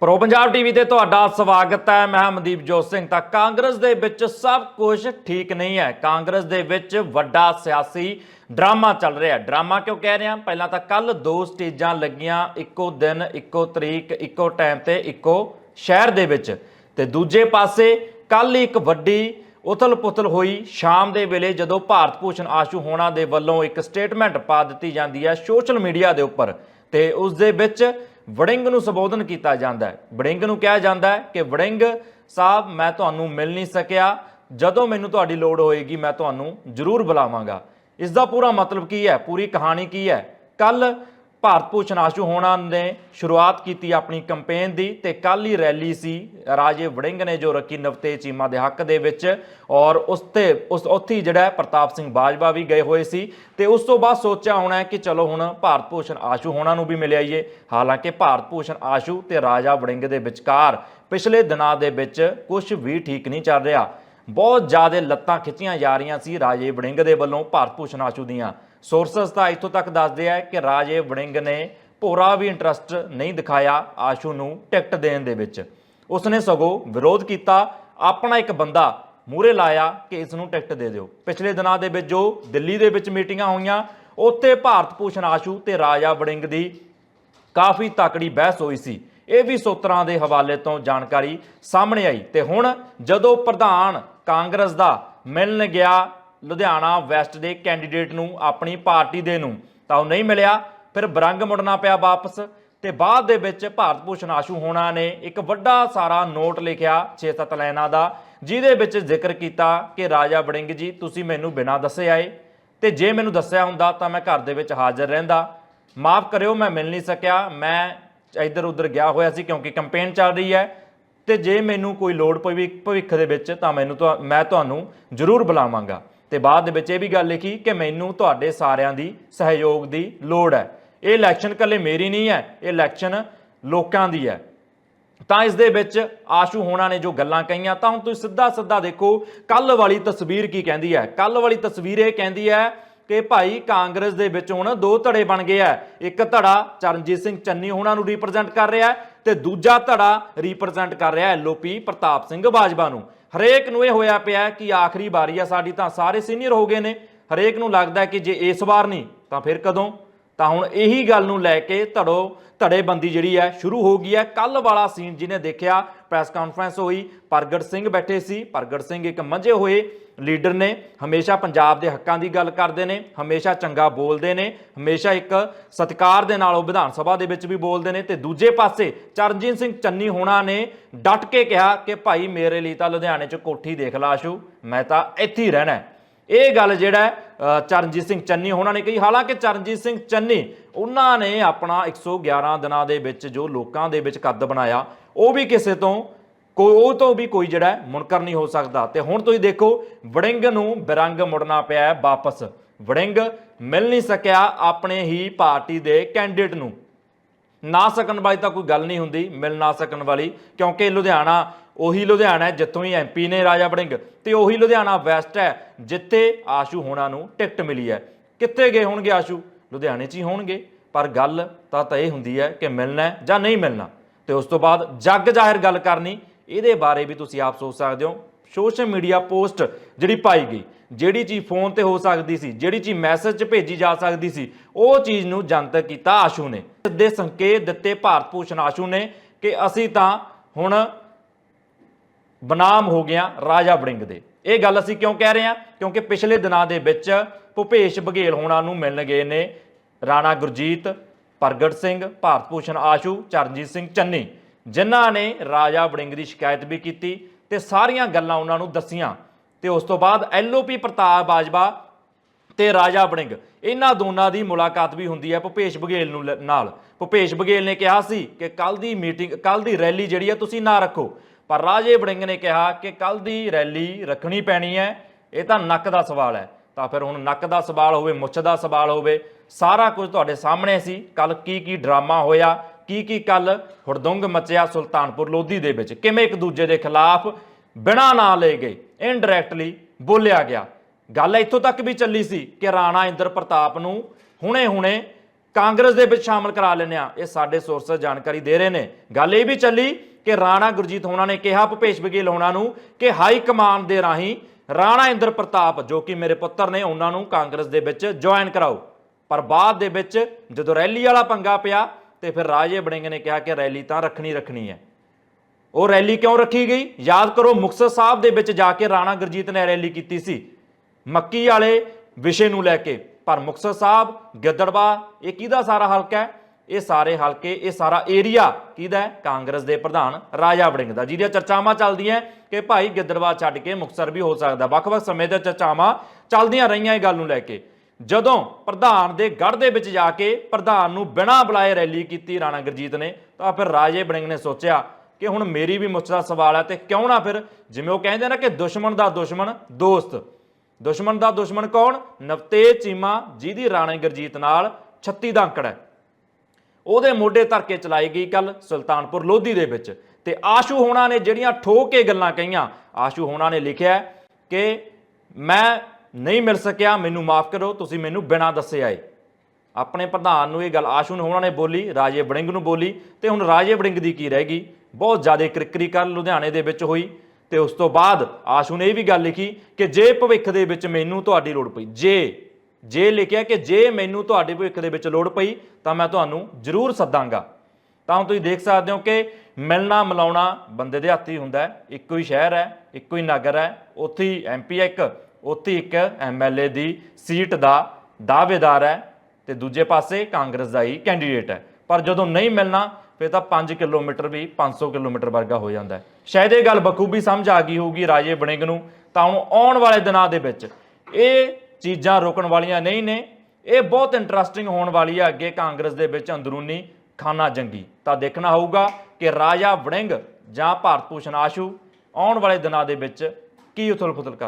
Pro Punjab TV ਤੇ ਤੁਹਾਡਾ ਸਵਾਗਤ ਹੈ। ਮੈਂ ਮਨਦੀਪ ਜੋਤ ਸਿੰਘ। ਤਾਂ ਕਾਂਗਰਸ ਦੇ ਵਿੱਚ ਸਭ ਕੁਝ ਠੀਕ ਨਹੀਂ ਹੈ। ਕਾਂਗਰਸ ਦੇ ਵਿੱਚ ਵੱਡਾ ਸਿਆਸੀ ਡਰਾਮਾ ਚੱਲ ਰਿਹਾ ਡਰਾਮਾ ਕਿਉਂ ਕਹਿ ਰਿਹਾ? ਪਹਿਲਾਂ ਤਾਂ ਕੱਲ ਦੋ ਸਟੇਜਾਂ ਲੱਗੀਆਂ, ਇੱਕੋ ਦਿਨ, ਇੱਕੋ ਤਰੀਕ, ਇੱਕੋ ਟਾਈਮ ਤੇ, ਇੱਕੋ ਸ਼ਹਿਰ ਦੇ ਵਿੱਚ। ਤੇ ਦੂਜੇ ਪਾਸੇ ਕੱਲ ਇੱਕ ਵੱਡੀ ਉਥਲ-ਪੁਥਲ ਹੋਈ। ਸ਼ਾਮ ਦੇ ਵੇਲੇ ਜਦੋਂ ਭਾਰਤ ਭੂਸ਼ਣ ਆਸ਼ੂ ਹੋਣਾ ਦੇ ਵੱਲੋਂ ਇੱਕ ਸਟੇਟਮੈਂਟ ਪਾ ਦਿੱਤੀ ਜਾਂਦੀ ਹੈ ਸੋਸ਼ਲ ਮੀਡੀਆ ਦੇ ਉੱਪਰ। ਤੇ ਉਸ ਦੇ ਵਿੱਚ ਵੜਿੰਗ ਨੂੰ ਸੰਬੋਧਨ ਕੀਤਾ ਜਾਂਦਾ ਹੈ। ਵੜਿੰਗ ਨੂੰ ਕਿਹਾ ਜਾਂਦਾ ਹੈ ਕਿ ਵੜਿੰਗ ਸਾਹਿਬ, ਮੈਂ ਤੁਹਾਨੂੰ ਮਿਲ ਨਹੀਂ ਸਕਿਆ। ਜਦੋਂ ਮੈਨੂੰ ਤੁਹਾਡੀ ਲੋੜ ਹੋਏਗੀ, ਮੈਂ ਤੁਹਾਨੂੰ ਜ਼ਰੂਰ ਬੁਲਾਵਾਂਗਾ। ਇਸ ਦਾ ਪੂਰਾ ਮਤਲਬ ਕੀ ਹੈ? ਪੂਰੀ ਕਹਾਣੀ ਕੀ ਹੈ? ਕੱਲ ਭਾਰਤ ਭੂਸ਼ਣ ਆਸ਼ੂ ਹੋਣਾ ਨੇ ਸ਼ੁਰੂਆਤ ਕੀਤੀ ਆਪਣੀ ਕੈਂਪੇਨ ਦੀ ਤੇ ਕੱਲ ਹੀ ਰੈਲੀ ਸੀ ਰਾਜੇ ਵੜਿੰਗ ਨੇ ਜੋ ਰੱਖੀ ਨਵਤੇ ਚੀਮਾ ਦੇ ਹੱਕ ਦੇ ਵਿੱਚ ਔਰ ਉਸ ਤੇ ਉਸ ਉੱਥੇ ਹੀ ਜਿਹੜਾ ਪ੍ਰਤਾਪ ਸਿੰਘ ਬਾਜਵਾ ਵੀ ਗਏ ਹੋਏ ਸੀ ਤੇ ਉਸ ਤੋਂ ਬਾਅਦ ਸੋਚਿਆ ਹੋਣਾ ਕਿ ਚਲੋ ਹੁਣ ਭਾਰਤ ਭੂਸ਼ਣ ਆਸ਼ੂ ਹੋਣਾ ਨੂੰ ਵੀ ਮਿਲ ਆਈਏ। ਹਾਲਾਂਕਿ ਭਾਰਤ ਭੂਸ਼ਣ ਆਸ਼ੂ ਤੇ ਰਾਜਾ ਵੜਿੰਗ ਦੇ ਵਿਚਕਾਰ ਪਿਛਲੇ ਦਿਨਾਂ ਦੇ ਵਿੱਚ ਕੁਝ ਵੀ ਠੀਕ ਨਹੀਂ ਚੱਲ ਰਿਹਾ। ਬਹੁਤ ਜ਼ਿਆਦਾ ਲੱਤਾਂ ਖਿੱਚੀਆਂ ਜਾ ਰਹੀਆਂ ਸੀ ਰਾਜੇ ਵੜਿੰਗ ਦੇ ਵੱਲੋਂ ਭਾਰਤ ਭੂਸ਼ਣ ਆਸ਼ੂ ਦੀਆਂ। ਸੋਰਸਸ ਤਾਂ ਇੱਥੋਂ ਤੱਕ ਦੱਸਦੇ ਆ ਕਿ ਰਾਜੇ ਵੜਿੰਗ ਨੇ ਭੋਰਾ ਵੀ ਇੰਟਰਸਟ ਨਹੀਂ ਦਿਖਾਇਆ ਆਸ਼ੂ ਨੂੰ ਟਿਕਟ ਦੇਣ ਦੇ ਵਿੱਚ। ਉਸਨੇ ਸਗੋਂ ਵਿਰੋਧ ਕੀਤਾ, ਆਪਣਾ ਇੱਕ ਬੰਦਾ ਮੂਰੇ ਲਾਇਆ ਕਿ ਇਸ ਨੂੰ ਟਿਕਟ ਦੇ ਦਿਓ। ਪਿਛਲੇ ਦਿਨਾਂ ਦੇ ਵਿੱਚ ਜੋ ਦਿੱਲੀ ਦੇ ਵਿੱਚ ਮੀਟਿੰਗਾਂ ਹੋਈਆਂ, ਉੱਥੇ ਭਾਰਤ ਭੂਸ਼ਣ ਆਸ਼ੂ ਤੇ ਰਾਜਾ ਵੜਿੰਗ ਦੀ ਕਾਫੀ ਤਕੜੀ ਬਹਿਸ ਹੋਈ ਸੀ। ਇਹ ਵੀ ਸੂਤਰਾਂ ਦੇ ਹਵਾਲੇ ਤੋਂ ਜਾਣਕਾਰੀ ਸਾਹਮਣੇ ਆਈ ਤੇ ਹੁਣ ਜਦੋਂ ਪ੍ਰਧਾਨ ਕਾਂਗਰਸ ਦਾ ਮਿਲਣ ਗਿਆ ਲੁਧਿਆਣਾ ਵੈਸਟ ਦੇ ਕੈਂਡੀਡੇਟ ਨੂੰ, ਆਪਣੀ ਪਾਰਟੀ ਦੇ ਨੂੰ, ਤਾਂ ਉਹ ਨਹੀਂ ਮਿਲਿਆ। ਫਿਰ ਬਰੰਗ ਮੁੜਨਾ ਪਿਆ ਵਾਪਸ ਤੇ ਬਾਅਦ ਦੇ ਵਿੱਚ ਭਾਰਤ ਭੂਸ਼ਣ ਆਸ਼ੂ ਹੋਣਾ ਨੇ ਇੱਕ ਵੱਡਾ ਸਾਰਾ ਨੋਟ ਲਿਖਿਆ 6-7 ਲਾਈਨਾਂ ਦਾ, ਜਿਹਦੇ ਵਿੱਚ ਜ਼ਿਕਰ ਕੀਤਾ ਕਿ ਰਾਜਾ ਵੜਿੰਗ ਜੀ, ਤੁਸੀਂ ਮੈਨੂੰ ਬਿਨਾਂ ਦੱਸੇ ਆਏ। ਤੇ ਜੇ ਮੈਨੂੰ ਦੱਸਿਆ ਹੁੰਦਾ ਤਾਂ ਮੈਂ ਘਰ ਦੇ ਵਿੱਚ ਹਾਜ਼ਰ ਰਹਿੰਦਾ। ਮਾਫ ਕਰਿਓ, ਮੈਂ ਮਿਲ ਨਹੀਂ ਸਕਿਆ। ਮੈਂ ਇੱਧਰ ਉੱਧਰ ਗਿਆ ਹੋਇਆ ਸੀ ਕਿਉਂਕਿ ਕੈਂਪੇਨ ਚੱਲ ਰਹੀ ਹੈ। ਤੇ ਜੇ ਮੈਨੂੰ ਕੋਈ ਲੋੜ ਪਈ ਭਵਿੱਖ ਦੇ ਵਿੱਚ ਤਾਂ ਮੈਨੂੰ ਤੁਹਾ- ਮੈਂ ਤੁਹਾਨੂੰ ਜ਼ਰੂਰ ਬੁਲਾਵਾਂਗਾ। ਤੇ ਬਾਅਦ ਦੇ ਵਿੱਚ ਇਹ ਵੀ ਗੱਲ ਲਿਖੀ ਕਿ ਮੈਨੂੰ ਤੁਹਾਡੇ ਸਾਰਿਆਂ ਦੀ ਸਹਿਯੋਗ ਦੀ ਲੋੜ ਹੈ। ਇਹ ਇਲੈਕਸ਼ਨ ਕੱਲੇ ਮੇਰੀ ਨਹੀਂ ਹੈ, ਇਹ ਇਲੈਕਸ਼ਨ ਲੋਕਾਂ ਦੀ ਹੈ। ਤਾਂ ਇਸ ਦੇ ਵਿੱਚ ਆਸ਼ੂ ਹੋਣਾ ਨੇ ਜੋ ਗੱਲਾਂ ਕਹੀਆਂ, ਤਾਂ ਹੁਣ ਤੁਸੀਂ ਸਿੱਧਾ ਸਿੱਧਾ ਦੇਖੋ ਕੱਲ ਵਾਲੀ ਤਸਵੀਰ ਕੀ ਕਹਿੰਦੀ ਹੈ? ਕੱਲ ਵਾਲੀ ਤਸਵੀਰ ਇਹ ਕਹਿੰਦੀ ਹੈ ਕਿ ਭਾਈ ਕਾਂਗਰਸ ਦੇ ਵਿੱਚ ਹੁਣ ਦੋ ਧੜੇ ਬਣ ਗਏ ਆ ਇੱਕ ਧੜਾ ਚਰਨਜੀਤ ਸਿੰਘ ਚੰਨੀ ਹੋਣਾ ਨੂੰ ਰਿਪਰੈਜ਼ੈਂਟ ਕਰ ਰਿਹਾ ਹੈ ਤੇ ਦੂਜਾ ਧੜਾ ਰਿਪਰੈਜ਼ੈਂਟ ਕਰ ਰਿਹਾ ਐਲਓਪੀ ਪ੍ਰਤਾਪ ਸਿੰਘ ਬਾਜਵਾ ਨੂੰ। ਹਰੇਕ ਨੂੰ ਇਹ ਹੋਇਆ ਪਿਆ ਕਿ ਆਖਰੀ ਵਾਰੀ ਆ ਸਾਡੀ ਤਾਂ ਸਾਰੇ ਸੀਨੀਅਰ ਹੋ ਗਏ ਨੇ। ਹਰੇਕ ਨੂੰ ਲੱਗਦਾ ਕਿ ਜੇ ਇਸ ਵਾਰ ਨਹੀਂ, ਤਾਂ ਫਿਰ ਕਦੋਂ? ਤਾਂ ਹੁਣ ਇਹੀ ਗੱਲ ਨੂੰ ਲੈ ਕੇ ਧੜੋ, ਧੜੇਬੰਦੀ ਜਿਹੜੀ ਹੈ ਸ਼ੁਰੂ ਹੋ ਗਈ ਹੈ। ਕੱਲ ਵਾਲਾ ਸੀਨ ਜਿਹਨੇ ਦੇਖਿਆ ਪ੍ਰੈਸ ਕਾਨਫਰੰਸ ਹੋਈ, ਪ੍ਰਗਟ ਸਿੰਘ ਬੈਠੇ ਸੀ। ਪ੍ਰਗਟ ਸਿੰਘ ਇੱਕ ਮੰਝੇ ਹੋਏ ਲੀਡਰ ਨੇ, ਹਮੇਸ਼ਾ ਪੰਜਾਬ ਦੇ ਹੱਕਾਂ ਦੀ ਗੱਲ ਕਰਦੇ ਨੇ, ਹਮੇਸ਼ਾ ਚੰਗਾ ਬੋਲਦੇ ਨੇ, ਹਮੇਸ਼ਾ ਇੱਕ ਸਤਿਕਾਰ ਦੇ ਨਾਲ ਉਹ ਵਿਧਾਨ ਸਭਾ ਦੇ ਵਿੱਚ ਵੀ ਬੋਲਦੇ ਨੇ ਤੇ ਦੂਜੇ ਪਾਸੇ ਚਰਨਜੀਤ ਸਿੰਘ ਚੰਨੀ ਹੋਣਾ ਨੇ ਡਟ ਕੇ ਕਿਹਾ ਕਿ ਭਾਈ ਮੇਰੇ ਲਈ ਤਾਂ ਲੁਧਿਆਣੇ 'ਚ ਕੋਠੀ ਦੇਖ ਲਾ ਆਸ਼ੂ, ਮੈਂ ਤਾਂ ਇੱਥੇ ਹੀ ਰਹਿਣਾ ਇਹ ਗੱਲ ਜਿਹੜਾ ਚਰਨਜੀਤ ਸਿੰਘ ਚੰਨੀ ਹੋਣਾ ਨੇ ਕਹੀ। ਹਾਲਾਂਕਿ ਚਰਨਜੀਤ ਸਿੰਘ ਚੰਨੀ, ਉਹਨਾਂ ਨੇ ਆਪਣਾ 111 ਦਿਨਾਂ ਦੇ ਵਿੱਚ ਜੋ ਲੋਕਾਂ ਦੇ ਵਿੱਚ ਕੱਦ ਬਣਾਇਆ, ਉਹ ਵੀ ਕਿਸੇ ਤੋਂ ਕੋਈ ਉਹ ਤੋਂ ਵੀ ਕੋਈ ਜਿਹੜਾ ਮੁਨਕਰ ਨਹੀਂ ਹੋ ਸਕਦਾ। ਤੇ ਹੁਣ ਤੁਸੀਂ ਦੇਖੋ, ਵੜਿੰਗ ਨੂੰ ਬਿਰੰਗ ਮੁੜਨਾ ਪਿਆ ਵਾਪਸ। ਵੜਿੰਗ ਮਿਲ ਨਹੀਂ ਸਕਿਆ ਆਪਣੇ ਹੀ ਪਾਰਟੀ ਦੇ ਕੈਂਡੀਡੇਟ ਨੂੰ। ਨਾ ਸਕਣ ਵਾਲੀ ਤਾਂ ਕੋਈ ਗੱਲ ਨਹੀਂ ਹੁੰਦੀ, ਮਿਲ ਨਾ ਸਕਣ ਵਾਲੀ, ਕਿਉਂਕਿ ਲੁਧਿਆਣਾ ਉਹੀ ਲੁਧਿਆਣਾ ਹੈ, ਜਿੱਥੋਂ ਹੀ ਐਮਪੀ ਨੇ ਰਾਜਾ ਵੜਿੰਗ, ਤੇ ਉਹੀ ਲੁਧਿਆਣਾ ਵੈਸਟ ਹੈ, ਜਿੱਥੇ ਆਸ਼ੂ ਹੋਣਾ ਨੂੰ ਟਿਕਟ ਮਿਲੀ ਹੈ। ਕਿੱਥੇ ਗਏ ਹੋਣਗੇ ਆਸ਼ੂ? ਲੁਧਿਆਣੇ 'ਚ ਹੀ ਹੋਣਗੇ। ਪਰ ਗੱਲ ਤਾਂ ਤਾਂ ਇਹ ਹੁੰਦੀ ਹੈ ਕਿ ਮਿਲਣਾ ਜਾਂ ਨਹੀਂ ਮਿਲਣਾ। ਤੇ ਉਸ ਤੋਂ ਬਾਅਦ ਜੱਗ ਜ਼ਾਹਿਰ ਗੱਲ ਕਰਨੀ ਇਹਦੇ ਬਾਰੇ ਵੀ ਤੁਸੀਂ ਆਪ ਸੋਚ ਸਕਦੇ ਹੋ। ਸੋਸ਼ਲ ਮੀਡੀਆ ਪੋਸਟ ਜਿਹੜੀ ਪਾਈ ਗਈ, ਜਿਹੜੀ ਚੀਜ਼ ਫੋਨ ਤੇ ਹੋ ਸਕਦੀ ਸੀ, ਜਿਹੜੀ ਚੀਜ਼ ਮੈਸੇਜ 'ਚ ਭੇਜੀ ਜਾ ਸਕਦੀ ਸੀ, ਉਹ ਚੀਜ਼ ਨੂੰ ਜਨਤਕ ਕੀਤਾ ਆਸ਼ੂ ਨੇ। ਦੇ ਸੰਕੇਤ ਦਿੱਤੇ ਭਾਰਤ ਭੂਸ਼ਣ ਆਸ਼ੂ ਨੇ ਕਿ ਅਸੀਂ ਤਾਂ ਹੁਣ ਬਨਾਮ ਹੋ ਗਿਆ ਰਾਜਾ ਵੜਿੰਗ ਦੇ। ਇਹ ਗੱਲ ਅਸੀਂ ਕਿਉਂ ਕਹਿ ਰਹੇ ਹਾਂ? ਕਿਉਂਕਿ ਪਿਛਲੇ ਦਿਨਾਂ ਦੇ ਵਿੱਚ ਭੁਪੇਸ਼ ਬਘੇਲ ਹੋਣਾ ਨੂੰ ਮਿਲਣ ਗਏ ਨੇ ਰਾਣਾ ਗੁਰਜੀਤ, ਪ੍ਰਗਟ ਸਿੰਘ, ਭਾਰਤ ਭੂਸ਼ਣ ਆਸ਼ੂ, ਚਰਨਜੀਤ ਸਿੰਘ ਚੰਨੀ। ਜਿਨ੍ਹਾਂ ਨੇ ਰਾਜਾ ਵੜਿੰਗ ਦੀ ਸ਼ਿਕਾਇਤ ਵੀ ਕੀਤੀ ਤੇ ਸਾਰੀਆਂ ਗੱਲਾਂ ਉਹਨਾਂ ਨੂੰ ਦੱਸੀਆਂ। ਤੇ ਉਸ ਤੋਂ ਬਾਅਦ ਐਲਓਪੀ ਪ੍ਰਤਾਪ ਬਾਜਵਾ ਤੇ ਰਾਜਾ ਵੜਿੰਗ, ਇਹਨਾਂ ਦੋਨਾਂ ਦੀ ਮੁਲਾਕਾਤ ਵੀ ਹੁੰਦੀ ਹੈ ਭੁਪੇਸ਼ ਬਘੇਲ ਨੂੰ ਲ- ਨਾਲ। ਭੁਪੇਸ਼ ਬਘੇਲ ਨੇ ਕਿਹਾ ਸੀ ਕਿ ਕੱਲ ਦੀ ਮੀਟਿੰਗ ਕੱਲ ਦੀ ਰੈਲੀ ਜਿਹੜੀ ਹੈ ਤੁਸੀਂ ਨਾ ਰੱਖੋ। ਪਰ ਰਾਜੇ ਵੜਿੰਗ ਨੇ ਕਿਹਾ ਕਿ ਕੱਲ ਦੀ ਰੈਲੀ ਰੱਖਣੀ ਪੈਣੀ ਹੈ, ਇਹ ਤਾਂ ਨੱਕ ਦਾ ਸਵਾਲ ਹੈ। ਤਾਂ ਫਿਰ ਹੁਣ ਨੱਕ ਦਾ ਸਵਾਲ ਹੋਵੇ, ਮੁੱਛ ਦਾ ਸਵਾਲ ਹੋਵੇ, ਸਾਰਾ ਕੁਝ ਤੁਹਾਡੇ ਸਾਹਮਣੇ ਸੀ। ਕੱਲ ਕੀ ਕੀ ਡਰਾਮਾ ਹੋਇਆ ਕੀ ਕੀ ਕੱਲ ਹੁੜਦੁੰਗ ਮਚਿਆ ਸੁਲਤਾਨਪੁਰ ਲੋਧੀ ਦੇ ਵਿੱਚ? ਕਿਵੇਂ ਇੱਕ ਦੂਜੇ ਦੇ ਖਿਲਾਫ ਬਿਨਾਂ ਨਾ ਲਏ ਗਏ? ਇਨਡਾਇਰੈਕਟਲੀ ਬੋਲਿਆ ਗਿਆ। ਗੱਲ ਇੱਥੋਂ ਤੱਕ ਵੀ ਚੱਲੀ ਸੀ ਕਿ ਰਾਣਾ ਇੰਦਰ ਪ੍ਰਤਾਪ ਨੂੰ ਹੁਣੇ-ਹੁਣੇ ਕਾਂਗਰਸ ਦੇ ਵਿੱਚ ਸ਼ਾਮਲ ਕਰਾ ਲੈਂਦੇ ਆ ਇਹ ਸਾਡੇ ਸੋਰਸ ਜਾਣਕਾਰੀ ਦੇ ਰਹੇ ਨੇ। ਗੱਲ ਇਹ ਵੀ ਚੱਲੀ ਕਿ ਰਾਣਾ ਗੁਰਜੀਤ ਹੋਣਾ ਨੇ ਕਿਹਾ, ਭੁਪੇਸ਼ ਬਘੇਲ ਹੋਣਾ ਨੂੰ ਕਿ ਹਾਈ ਕਮਾਨ ਦੇ ਰਾਹੀਂ ਰਾਣਾ ਇੰਦਰ ਪ੍ਰਤਾਪ, ਜੋ ਕਿ ਮੇਰੇ ਪੁੱਤਰ ਨੇ, ਉਹਨਾਂ ਨੂੰ ਕਾਂਗਰਸ ਦੇ ਵਿੱਚ ਜੁਆਇਨ ਕਰਾਓ। ਪਰ ਬਾਅਦ ਦੇ ਵਿੱਚ ਜਦੋਂ ਰੈਲੀ ਵਾਲਾ ਪੰਗਾ ਪਿਆ ਤੇ ਫਿਰ ਰਾਜੇ ਬੜਿੰਗ ਨੇ ਕਿਹਾ ਕਿ ਰੈਲੀ ਤਾਂ ਰੱਖਣੀ ਰੱਖਣੀ ਹੈ। ਉਹ ਰੈਲੀ ਕਿਉਂ ਰੱਖੀ ਗਈ? ਯਾਦ ਕਰੋ ਮੁਕਤਸਰ ਸਾਹਿਬ ਦੇ ਵਿੱਚ ਜਾ ਕੇ ਰਾਣਾ ਗੁਰਜੀਤ ਨੇ ਰੈਲੀ ਕੀਤੀ ਸੀ। ਮੱਕੀ ਵਾਲੇ ਵਿਸ਼ੇ ਨੂੰ ਲੈ ਕੇ। ਪਰ ਮੁਕਤਸਰ ਸਾਹਿਬ, ਗਿੱਦੜਵਾ, ਇਹ ਕਿਹਦਾ ਸਾਰਾ ਹਲਕਾ ਹੈ? ਇਹ ਸਾਰੇ ਹਲਕੇ, ਇਹ ਸਾਰਾ ਏਰੀਆ ਕਿਹਦਾ ਹੈ? ਕਾਂਗਰਸ ਦੇ ਪ੍ਰਧਾਨ ਰਾਜਾ ਵੜਿੰਗ ਦਾ। ਜਿਹਦੀਆਂ ਚਰਚਾਵਾਂ ਚੱਲਦੀਆਂ ਕਿ ਭਾਈ ਗਿੱਦੜਵਾ ਛੱਡ ਕੇ ਮੁਕਤਸਰ ਵੀ ਹੋ ਸਕਦਾ। ਵੱਖ-ਵੱਖ ਸਮੇਂ ਤੇ ਚਰਚਾਵਾਂ ਚੱਲਦੀਆਂ ਰਹੀਆਂ ਇਹ ਗੱਲ ਨੂੰ ਲੈ ਕੇ। ਜਦੋਂ ਪ੍ਰਧਾਨ ਦੇ ਗੜ੍ਹ ਦੇ ਵਿੱਚ ਜਾ ਕੇ ਪ੍ਰਧਾਨ ਨੂੰ ਬਿਨਾਂ ਬੁਲਾਏ ਰੈਲੀ ਕੀਤੀ ਰਾਣਾ ਗੁਰਜੀਤ ਨੇ, ਤਾਂ ਫਿਰ ਰਾਜੇ ਵੜਿੰਗ ਨੇ ਸੋਚਿਆ ਕਿ ਹੁਣ ਮੇਰੀ ਵੀ ਮੁੱਛ ਦਾ ਸਵਾਲ ਹੈ ਤੇ ਕਿਉਂ ਨਾ ਫਿਰ ਜਿਵੇਂ ਉਹ ਕਹਿੰਦੇ ਨਾ ਕਿ ਦੁਸ਼ਮਣ ਦਾ ਦੁਸ਼ਮਣ ਦੋਸਤ। ਦੁਸ਼ਮਣ ਦਾ ਦੁਸ਼ਮਣ ਕੌਣ? ਨਵਤੇਜ ਚੀਮਾ ਜਿਹਦੀ ਰਾਣੇ ਗੁਰਜੀਤ ਨਾਲ 36 ਦਾ ਅੰਕੜ ਹੈ। ਉਹਦੇ ਮੋਢੇ ਧਰ ਕੇ ਚਲਾਈ ਗਈ ਕੱਲ ਸੁਲਤਾਨਪੁਰ ਲੋਧੀ ਦੇ ਵਿੱਚ ਤੇ ਆਸ਼ੂ ਹੋਣਾ ਨੇ ਜਿਹੜੀਆਂ ਠੋਕ ਕੇ ਗੱਲਾਂ ਕਹੀਆਂ, ਆਸ਼ੂ ਹੋਣਾ ਨੇ ਲਿਖਿਆ ਕਿ ਮੈਂ ਨਹੀਂ ਮਿਲ ਸਕਿਆ, ਮੈਨੂੰ ਮਾਫ ਕਰੋ, ਤੁਸੀਂ ਮੈਨੂੰ ਬਿਨਾਂ ਦੱਸੇ ਆਏ। ਆਪਣੇ ਪ੍ਰਧਾਨ ਨੂੰ ਇਹ ਗੱਲ ਆਸ਼ੂ ਨੇ, ਉਹਨਾਂ ਨੇ ਬੋਲੀ, ਰਾਜੇ ਵੜਿੰਗ ਨੂੰ ਬੋਲੀ, ਤੇ ਹੁਣ ਰਾਜੇ ਵੜਿੰਗ ਦੀ ਕੀ ਰਹਿ ਗਈ? ਬਹੁਤ ਜ਼ਿਆਦਾ ਕ੍ਰਿਕਰੀ ਕੱਲ ਲੁਧਿਆਣੇ ਦੇ ਵਿੱਚ ਹੋਈ, ਤੇ ਉਸ ਤੋਂ ਬਾਅਦ ਆਸ਼ੂ ਨੇ ਇਹ ਵੀ ਗੱਲ ਲਿਖੀ ਕਿ ਜੇ ਭਵਿੱਖ ਦੇ ਵਿੱਚ ਮੈਨੂੰ ਤੁਹਾਡੀ ਲੋੜ ਪਈ, ਜੇ ਜੇ ਲਿਖਿਆ ਕਿ ਜੇ ਮੈਨੂੰ ਤੁਹਾਡੇ ਭਵਿੱਖ ਦੇ ਵਿੱਚ ਲੋੜ ਪਈ, ਤਾਂ ਮੈਂ ਤੁਹਾਨੂੰ ਜ਼ਰੂਰ ਸੱਦਾਂਗਾ। ਤਾਂ ਹੁਣ ਤੁਸੀਂ ਦੇਖ ਸਕਦੇ ਹੋ ਕਿ ਮਿਲਣਾ, ਮਿਲਾਉਣਾ ਬੰਦੇ ਦੇ ਹੱਥ ਹੀ। ਹੁੰਦਾ ਇੱਕੋ ਹੀ ਸ਼ਹਿਰ ਹੈ, ਇੱਕੋ ਹੀ ਨਗਰ ਹੈ, ਉੱਥੇ ਹੀ ਐਮਪੀ ਇੱਕ ਉੱਥੇ ਹੀ ਇੱਕ ਐਮਐਲਏ ਦੀ ਸੀਟ ਦਾ ਦਾਅਵੇਦਾਰ ਹੈ ਤੇ ਦੂਜੇ ਪਾਸੇ ਕਾਂਗਰਸ ਦਾ ਹੀ ਕੈਂਡੀਡੇਟ ਹੈ। ਪਰ ਜਦੋਂ ਨਹੀਂ ਮਿਲਣਾ, ਫਿਰ ਤਾਂ 5 ਕਿਲੋਮੀਟਰ ਵੀ 500 ਕਿਲੋਮੀਟਰ ਵਰਗਾ ਹੋ ਜਾਂਦਾ ਹੈ। ਸ਼ਾਇਦ ਇਹ ਗੱਲ ਬਖੂਬੀ ਸਮਝ ਆ ਗਈ ਹੋਊਗੀ ਰਾਜੇ ਬਣਿੰਗ ਨੂੰ, ਤਾਂ ਹੁਣ ਆਉਣ ਵਾਲੇ ਦਿਨਾਂ ਦੇ ਵਿੱਚ ਇਹ ਚੀਜ਼ਾਂ ਰੋਕਣ ਵਾਲੀਆਂ ਨਹੀਂ ਨੇ। ਇਹ ਬਹੁਤ ਇੰਟਰਸਟਿੰਗ ਹੋਣ ਵਾਲੀ ਹੈ ਅੱਗੇ ਕਾਂਗਰਸ ਦੇ ਵਿੱਚ ਅੰਦਰੂਨੀ ਖਾਨਾ ਜੰਗੀ। ਤਾਂ ਦੇਖਣਾ ਹੋਊਗਾ ਕਿ ਰਾਜਾ ਵੜਿੰਗ ਜਾਂ ਭਾਰਤ ਭੂਸ਼ਣ ਆਸ਼ੂ ਆਉਣ ਵਾਲੇ ਦਿਨਾਂ ਦੇ ਵਿੱਚ ਕੀ ਉਥਲ-ਪੁਥਲ ਕਰਦੇ